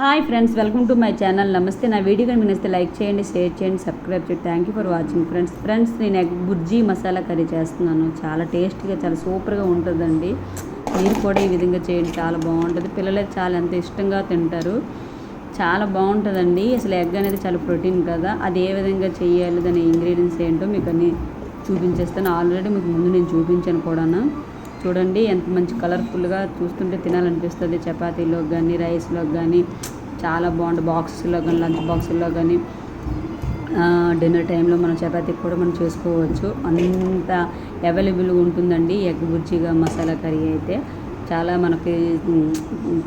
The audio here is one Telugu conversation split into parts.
Hi friends welcome to my channel. నమస్తే. నా వీడియో కనుక నచ్చితే లైక్ చేయండి షేర్ చేయండి సబ్స్క్రైబ్ చేయండి. Thank you for watching friends friends నేను ఎగ్ బుర్జీ మసాలా కర్రీ చేస్తున్నాను. చాలా టేస్టీగా చాలా సూపర్గా ఉంటుందండి. మీరు కూడా ఈ విధంగా చేయండి. చాలా బాగుంటుంది. పిల్లలు చాలా ఎంత ఇష్టంగా తింటారు. చాలా బాగుంటుందండి. అసలు ఎగ్ అనేది చాలా ప్రోటీన్ కదా. అది ఏ విధంగా చేయాలి దాని ఇంగ్రీడియంట్స్ ఏంటో మీకు అన్ని చూపించేస్తాను. ఆల్రెడీ మీకు ముందు నేను చూపించాను కూడాను. చూడండి ఎంత మంచి కలర్ఫుల్గా చూస్తుంటే తినాలనిపిస్తుంది. చపాతీలో కానీ రైస్లో కానీ చాలా బాగుంటుంది. బాక్స్లో కానీ లంచ్ బాక్స్లో కానీ డిన్నర్ టైంలో మనం చపాతీ కూడా మనం చేసుకోవచ్చు. అంత అవైలబుల్గా ఉంటుందండి ఎగ్ బుజ్జిగా మసాలా కర్రీ అయితే. చాలా మనకి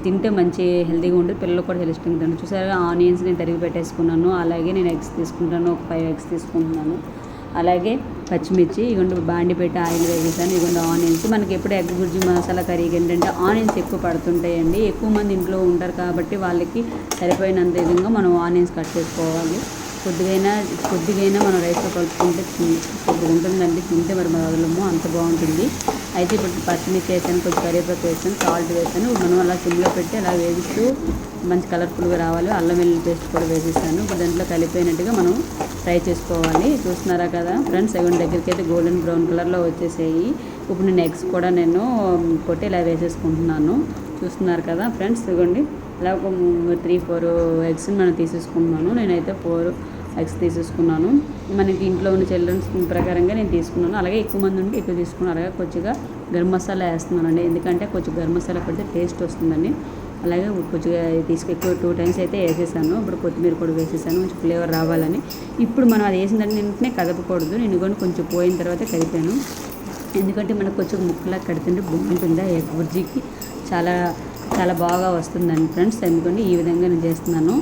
తింటే మంచి హెల్తీగా ఉంటుంది. పిల్లలు కూడా చాలా ఇష్టంగా తింటారు. చూసారా ఆనియన్స్ నేను తరిగి పెట్టేసుకున్నాను. అలాగే నేను ఎగ్స్ తీసుకుంటాను. ఒక ఫైవ్ ఎగ్స్ తీసుకుంటున్నాను. అలాగే పచ్చిమిర్చి ఇగోండి బాండి పెట్టి ఆయిల్ వేసేసాను. ఇగోండి ఆనియన్స్. మనకి ఎప్పుడు ఎగ్ గుజ్జు మసాలా కర్రీకి ఏంటంటే ఆనియన్స్ ఎక్కువ పడుతుంటాయండి. ఎక్కువ మంది ఇంట్లో ఉంటారు కాబట్టి వాళ్ళకి సరిపోయినంత విధంగా మనం ఆనియన్స్ కట్ చేసుకోవాలి. కొద్దిగైనా కొద్దిగైనా మనం రైస్లో కలుపుకుంటే కొద్దిగా ఉంటుందండి. తింటే మరి వదలము. అంత బాగుంటుంది. అయితే ఇప్పుడు పచ్చిమిర్చి వేసాను కొంచెం కరివేపాకు వేసాను సాల్ట్ వేసాను. మనం అలా సిమ్లో పెట్టి అలా వేగిస్తూ మంచి కలర్ఫుల్గా రావాలి. అల్లం వెల్లుల్లి పేస్ట్ కూడా వేసేసాను. ఇప్పుడు దాంట్లో కలిపోయినట్టుగా మనం ఫ్రై చేసుకోవాలి. చూస్తున్నారా కదా ఫ్రెండ్స్ సెవెన్ దగ్గరికి అయితే గోల్డెన్ బ్రౌన్ కలర్లో వచ్చేసాయి. ఇప్పుడు నేను ఎగ్స్ కూడా నేను కొట్టి ఇలా వేసేసుకుంటున్నాను. చూస్తున్నారు కదా ఫ్రెండ్స్ ఇదిగోండి. ఇలా ఒక త్రీ ఫోర్ ఎగ్స్ని మనం తీసేసుకుంటున్నాను. నేనైతే ఫోర్ ఎగ్స్ తీసేసుకున్నాను. మనకి ఇంట్లో ఉన్న చిల్డ్రన్స్ ప్రకారంగా నేను తీసుకున్నాను. అలాగే ఎక్కువ మంది ఉంటే ఎక్కువ తీసుకున్నాను. అలాగే కొద్దిగా గరం మసాలా వేస్తున్నానండి. ఎందుకంటే కొంచెం గరం మసాలా పెడితే టేస్ట్ వస్తుందండి. అలాగే కొద్దిగా తీసుకు ఎక్కువ టూ టైమ్స్ అయితే వేసేసాను. ఇప్పుడు కొత్తిమీర కూడా వేసేసాను. కొంచెం ఫ్లేవర్ రావాలని. ఇప్పుడు మనం అది వేసిందని వెంటనే కదపకూడదు. నేను కూడా కొంచెం పోయిన తర్వాత కదిపాను. ఎందుకంటే మనకు కొంచెం ముక్కలా కడుతుంటే బాగుంటుంది? ఆ ఎగ్ బుర్జీకి చాలా చాలా బాగా వస్తుందండి ఫ్రెండ్స్. ఎందుకంటే ఈ విధంగా నేను చేస్తున్నాను.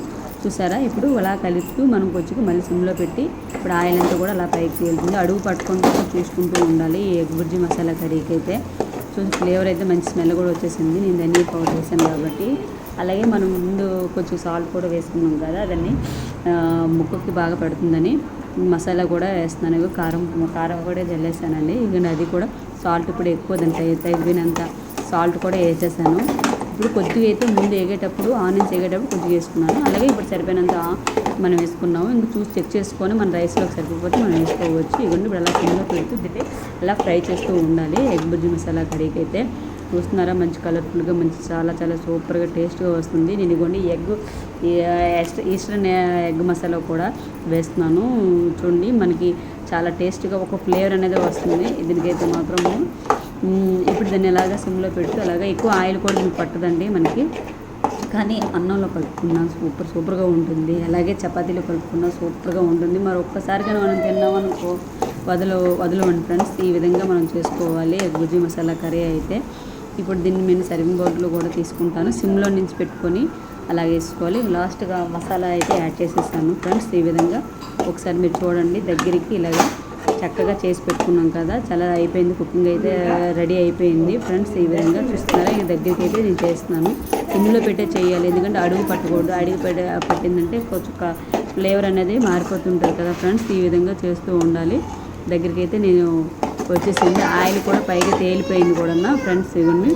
చూసారా? ఇప్పుడు అలా కలుపుతూ మనం కొంచెం మళ్ళీ సిమ్లో పెట్టి ఇప్పుడు ఆయిల్ అంతా కూడా అలా పైకి వెళ్తుంది అడుగు పట్టుకుంటూ చూసుకుంటూ ఉండాలి ఈ ఎగ్ బుర్జీ మసాలా కర్రీకి అయితే సో ఫ్లేవర్ అయితే మంచి స్మెల్ కూడా వచ్చేసింది. నేను ధనియా పౌడర్ వేసాను కాబట్టి. అలాగే మనం ముందు కొంచెం సాల్ట్ కూడా వేసుకున్నాం కదా దాన్ని ముక్కకి బాగా పడుతుందని. మసాలా కూడా వేస్తున్నాను. కారం కారం కూడా జల్లేసానండి ఇక అది కూడా సాల్ట్ కూడా ఎక్కువ దాని తగినంత సాల్ట్ కూడా వేసేసాను. ఇప్పుడు కొద్దిగా అయితే ముందు వేగేటప్పుడు ఆనియన్స్ వేగేటప్పుడు కొద్దిగా వేసుకున్నాను. అలాగే ఇప్పుడు సరిపోయినంత మనం వేసుకున్నాము. ఇంక చూసి చెక్ చేసుకొని మన రైస్లోకి సరిపోతే మనం వేసుకోవచ్చు. ఇవన్నీ ఇప్పుడు అలా కింద పెడుతుంటే అలా ఫ్రై చేస్తూ ఉండాలి. ఎగ్ బుజ్జి మసాలా కర్రీకి అయితే. చూస్తున్నారా? మంచి కలర్ఫుల్గా మంచి చాలా చాలా సూపర్గా టేస్ట్గా వస్తుంది. నేను ఇవ్వండి. ఎగ్ ఈస్టర్న్ ఎగ్ మసాలా కూడా వేస్తున్నాను. చూడండి. మనకి చాలా టేస్ట్గా ఒక ఫ్లేవర్ అనేది వస్తుంది. దీనికైతే మాత్రము ఇప్పుడు దాన్ని ఎలాగ సిమ్లో పెడుతూ అలాగా ఎక్కువ ఆయిల్ కూడా దీనికి పట్టదండి మనకి. కానీ అన్నంలో కలుపుకున్నా సూపర్ సూపర్గా ఉంటుంది. అలాగే చపాతీలో కలుపుకున్నా సూపర్గా ఉంటుంది. మరి ఒక్కసారిగా మనం తిన్నామనుకో వదలు వదలవండి ఫ్రెండ్స్ ఈ విధంగా మనం చేసుకోవాలి. గుజ్జి మసాలా కర్రీ అయితే ఇప్పుడు దీన్ని నేను సర్వింగ్ బౌల్లో కూడా తీసుకుంటాను. సిమ్లో నుంచి పెట్టుకొని అలా వేసుకోవాలి. లాస్ట్గా మసాలా అయితే యాడ్ చేసేసాను ఫ్రెండ్స్. ఈ విధంగా ఒకసారి మీరు చూడండి దగ్గరికి ఇలాగా చక్కగా చేసి పెట్టుకున్నాం కదా. చాలా అయిపోయింది కుకింగ్ అయితే రెడీ అయిపోయింది. ఫ్రెండ్స్ ఈ విధంగా చూస్తున్నారా? ఈ దగ్గరికి అయితే నేను చేస్తున్నాను. ఇందులో పెట్టే చేయాలి ఎందుకంటే అడుగు పట్టకూడదు. అడుగు పెట్టే పట్టిందంటే కొంచెం ఫ్లేవర్ అనేది మారిపోతుంటుంది కదా ఫ్రెండ్స్ ఈ విధంగా చేస్తూ ఉండాలి. దగ్గరికి అయితే నేను వచ్చేసింది. ఆయిల్ కూడా పైగా తేలిపోయింది కూడా ఫ్రెండ్స్ ఇవన్నీ.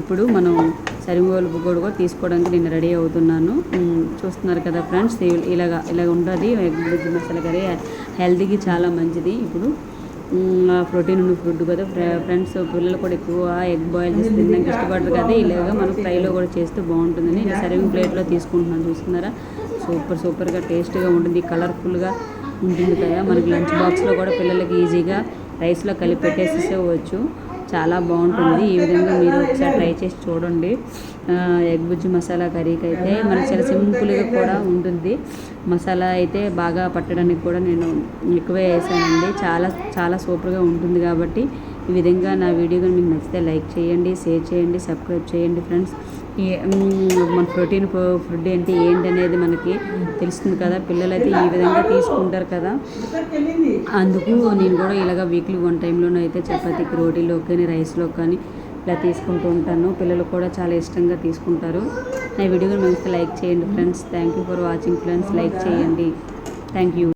ఇప్పుడు మనం సరిగోలు కూడా కూడా తీసుకోవడానికి నేను రెడీ అవుతున్నాను. చూస్తున్నారు కదా ఫ్రెండ్స్ ఇలాగ ఇలాగ ఉంటుంది. ఎగ్ మసాలా కర్రీ హెల్తీకి చాలా మంచిది ఇప్పుడు. ప్రోటీన్ ఉన్న ఫుడ్ కదా ఫ్రెండ్స్ పిల్లలు కూడా ఎక్కువ ఎగ్ బాయిల్ చేసి తినడానికి ఇష్టపడరు కదా. ఇలాగ మనం ఫ్రైలో కూడా చేస్తే బాగుంటుందని నేను సర్వింగ్ ప్లేట్లో తీసుకుంటున్నాను. చూస్తున్నారా? సూపర్ సూపర్గా టేస్ట్గా ఉంటుంది. కలర్ఫుల్గా ఉంటుంది కదా. మనకి లంచ్ బాక్స్లో కూడా పిల్లలకి ఈజీగా రైస్లో కలిపి పెట్టేసేసేవచ్చు. చాలా బాగుంటుంది. ఈ విధంగా మీరు ఒకసారి ట్రై చేసి చూడండి. ఎగ్ బుజ్జి మసాలా కర్రీకి అయితే మనకి చాలా సింపుల్గా కూడా ఉంటుంది. మసాలా అయితే బాగా పట్టడానికి కూడా నేను ఎక్కువే వేసానండి. చాలా చాలా సూపర్గా ఉంటుంది కాబట్టి ఈ విధంగా నా వీడియో కానీ మీకు నచ్చితే లైక్ చేయండి షేర్ చేయండి సబ్స్క్రైబ్ చేయండి ఫ్రెండ్స్. మన ప్రోటీన్ ఫుడ్ ఏంటి ఏంటి అనేది మనకి తెలుస్తుంది కదా. పిల్లలు అయితే ఈ విధంగా తీసుకుంటారు కదా. అందుకు నేను కూడా ఇలాగ వీక్లీ వన్ టైంలోనూ అయితే చపాతీకి రోటీలో కానీ రైస్లో కానీ ఇలా తీసుకుంటూ ఉంటాను. పిల్లలు కూడా చాలా ఇష్టంగా తీసుకుంటారు. నా వీడియో మంచిగా లైక్ చేయండి friends. Thank you for watching friends. Like చేయండి. Thank you.